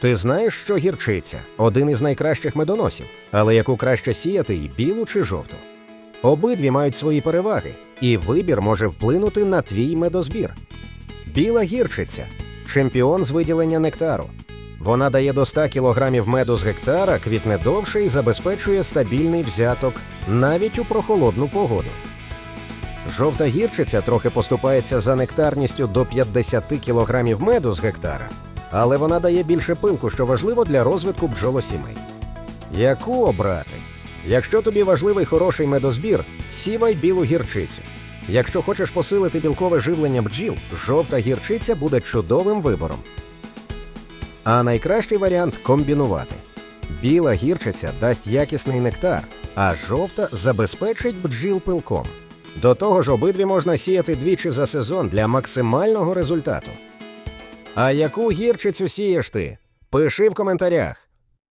Ти знаєш, що гірчиця один із найкращих медоносів, але яку краще сіяти і білу чи жовту. Обидві мають свої переваги, і вибір може вплинути на твій медозбір. Біла гірчиця чемпіон з виділення нектару. Вона дає до 100 кг меду з гектара, квітне довше і забезпечує стабільний взяток навіть у прохолодну погоду. Жовта гірчиця трохи поступається за нектарністю до 50 кг меду з гектара, але вона дає більше пилку, що важливо для розвитку бджолосімей. Яку обрати? Якщо тобі важливий хороший медозбір, сівай білу гірчицю. Якщо хочеш посилити білкове живлення бджіл, жовта гірчиця буде чудовим вибором. А найкращий варіант комбінувати. Біла гірчиця дасть якісний нектар, а жовта забезпечить бджіл пилком. До того ж, обидві можна сіяти двічі за сезон для максимального результату. А яку гірчицю сієш ти? Пиши в коментарях.